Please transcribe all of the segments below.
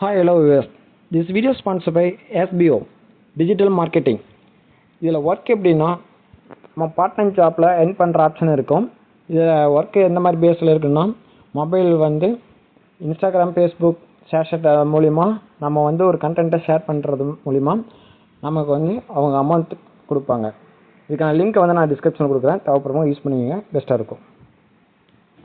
Hi hello viewers. This video sponsor by SPO digital marketing இதில் work எப்படின்னா நம்ம part time ஜாப்பில் என் பண்ணுற ஆப்ஷன் இருக்கும். இதில் ஒர்க்கு எந்த மாதிரி பேஸில் இருக்குன்னா மொபைல் வந்து இன்ஸ்டாகிராம் ஃபேஸ்புக் ஷேர்ஷட் மூலிமா நம்ம வந்து ஒரு கண்டென்ட்டை ஷேர் பண்ணுறது மூலிமா நமக்கு வந்து அவங்க அமௌண்ட் கொடுப்பாங்க. இதுக்கான லிங்க்கை வந்து நான் டிஸ்கிரிப்ஷனில் கொடுக்குறேன். தேவைப்படுறவங்க யூஸ் பண்ணுவீங்க பெஸ்ட்டாக இருக்கும்.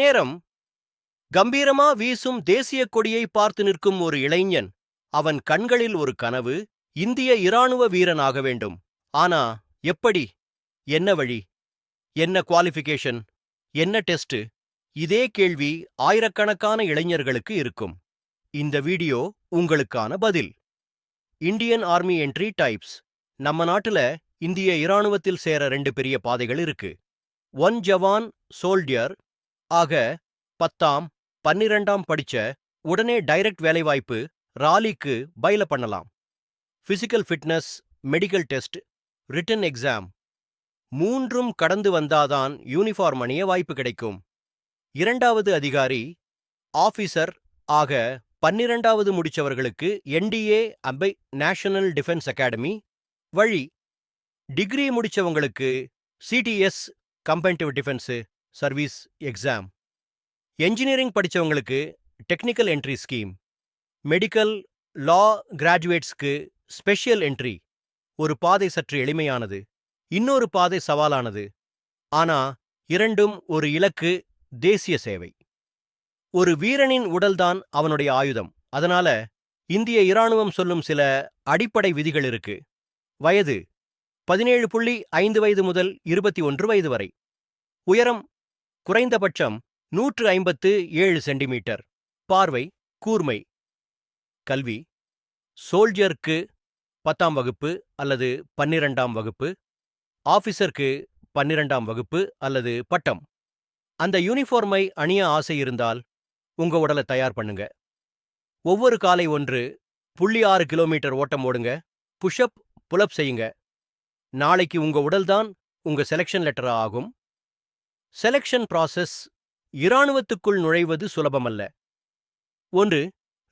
நேரம் கம்பீரமா வீசும் தேசிய கொடியை பார்த்து நிற்கும் ஒரு இளைஞன் அவன் கண்களில் ஒரு கனவு இந்திய இராணுவ வீரனாக வேண்டும். ஆனா எப்படி? என்ன வழி? என்ன குவாலிஃபிகேஷன் என்ன டெஸ்ட் இதே கேள்வி ஆயிரக்கணக்கான இளைஞர்களுக்கு இருக்கும். இந்த வீடியோ உங்களுக்கான பதில். Indian army entry types. நம்ம நாட்டுல இந்திய இராணுவத்தில் சேர ரெண்டு பெரிய பாதைகள் இருக்கு. ஒன் ஜவான் சோல்டியர் ஆக பத்தாம் பன்னிரெண்டாம் படிச்ச உடனே டைரக்ட் வேலைவாய்ப்பு ராலிக்கு பயில பண்ணலாம். Physical fitness medical test written exam மூன்றும் கடந்து வந்தாதான் யூனிஃபார்ம் அணிய வாய்ப்பு கிடைக்கும். இரண்டாவது அதிகாரி ஆபீசர் ஆக பன்னிரெண்டாவது முடிச்சவர்களுக்கு என்டிஏ அம்பை நேஷனல் டிஃபென்ஸ் அகாடமி வழி. Degree முடிச்சவங்களுக்கு CDS competitive defence service exam. Engineering படிச்சவங்களுக்கு technical entry scheme. Medical law கிராஜுவேட்ஸ்க்கு special entry. ஒரு பாதை சற்று எளிமையானது. இன்னொரு பாதை சவாலானது. ஆனா இரண்டும் ஒரு இலக்கு தேசிய சேவை. ஒரு வீரனின் உடல்தான் அவனுடைய ஆயுதம். அதனால இந்திய இராணுவம் சொல்லும் சில அடிப்படை விதிகள் இருக்கு. வயது பதினேழு புள்ளி ஐந்து வயது முதல் இருபத்தி ஒன்று வயது வரை. உயரம் குறைந்தபட்சம் நூற்று ஐம்பத்து ஏழு சென்டிமீட்டர். பார்வை கூர்மை. கல்வி சோல்ஜருக்கு பத்தாம் வகுப்பு அல்லது பன்னிரண்டாம் வகுப்பு ஆஃபீஸருக்கு பன்னிரண்டாம் வகுப்பு அல்லது பட்டம். அந்த யூனிஃபார்மை அணிய ஆசை இருந்தால் உங்க உடலை தயார் பண்ணுங்க. ஒவ்வொரு காலை ஒன்று புள்ளி ஆறு கிலோமீட்டர் ஓட்டம் ஓடுங்க புஷ்அப் புலப் செய்யுங்க. நாளைக்கு உங்க உடல்தான் உங்க செலெக்ஷன் லெட்டரா ஆகும். செலெக்ஷன் ப்ராசஸ் இராணுவத்துக்குள் நுழைவது சுலபமல்ல. ஒன்று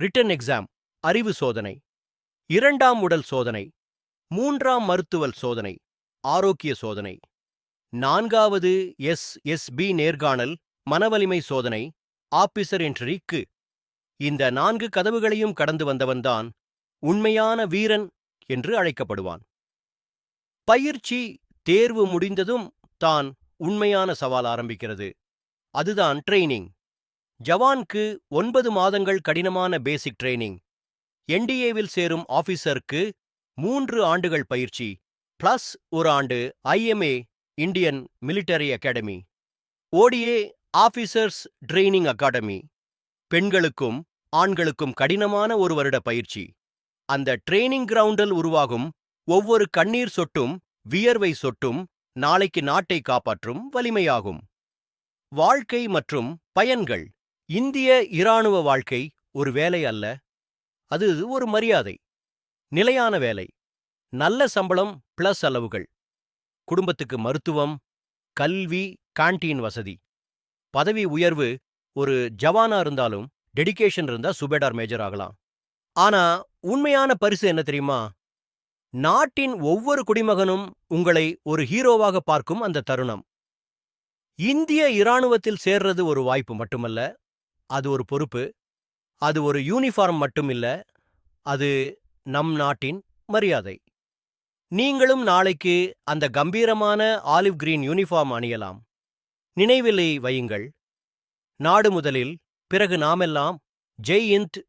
ரிட்டன் எக்ஸாம் அறிவு சோதனை. இரண்டாம் உடல் சோதனை மூன்றாம் மருத்துவல் சோதனை ஆரோக்கிய சோதனை. நான்காவது எஸ் எஸ் பி நேர்காணல் மனவலிமை சோதனை ஆபிசர் என்ட்ரிக்கு இந்த நான்கு கதவுகளையும் கடந்து வந்தவன்தான் உண்மையான வீரன் என்று அழைக்கப்படுவான். பயிற்சி தேர்வு முடிந்ததும் தான் உண்மையான சவால் ஆரம்பிக்கிறது. அதுதான் ட்ரெய்னிங் ஜவான்க்கு ஒன்பது மாதங்கள் கடினமான பேசிக் ட்ரெய்னிங் என்டிஏவில் சேரும் ஆபீசருக்கு மூன்று ஆண்டுகள் பயிற்சி. பிளஸ் ஒரு ஆண்டு IMA Indian military academy. OTA officers training academy. பெண்களுக்கும் ஆண்களுக்கும் கடினமான ஒரு வருட பயிற்சி. அந்த ட்ரெய்னிங் கிரவுண்டில் உருவாகும் ஒவ்வொரு கண்ணீர் சொட்டும் வியர்வை சொட்டும் நாளைக்கு நாட்டை காப்பாற்றும் வலிமையாகும். வாழ்க்கை மற்றும் பயன்கள். இந்திய இராணுவ வாழ்க்கை ஒரு வேலை அல்ல. அது ஒரு மரியாதை. நிலையான வேலை. நல்ல சம்பளம் பிளஸ் அளவுகள் குடும்பத்துக்கு மருத்துவம் கல்வி கான்டீன் வசதி. பதவி உயர்வு ஒரு ஜவானா இருந்தாலும் டெடிகேஷன் இருந்தா சுபேடார் மேஜர் ஆகலாம். ஆனா உண்மையான பரிசு என்ன தெரியுமா? நாட்டின் ஒவ்வொரு குடிமகனும் உங்களை ஒரு ஹீரோவாக பார்க்கும் அந்த தருணம். இந்திய இராணுவத்தில் சேர்றது ஒரு வாய்ப்பு மட்டுமல்ல அது ஒரு பொறுப்பு அது ஒரு யூனிஃபார்ம் மட்டும் இல்ல அது நம் நாட்டின் மரியாதை. நீங்களும் நாளைக்கு அந்த கம்பீரமான ஆலிவ் கிரீன் யூனிஃபார்ம் அணியலாம். நினைவிலை வையுங்கள். நாடு முதலில் பிறகு நாமெல்லாம் ஜெய் இந்த்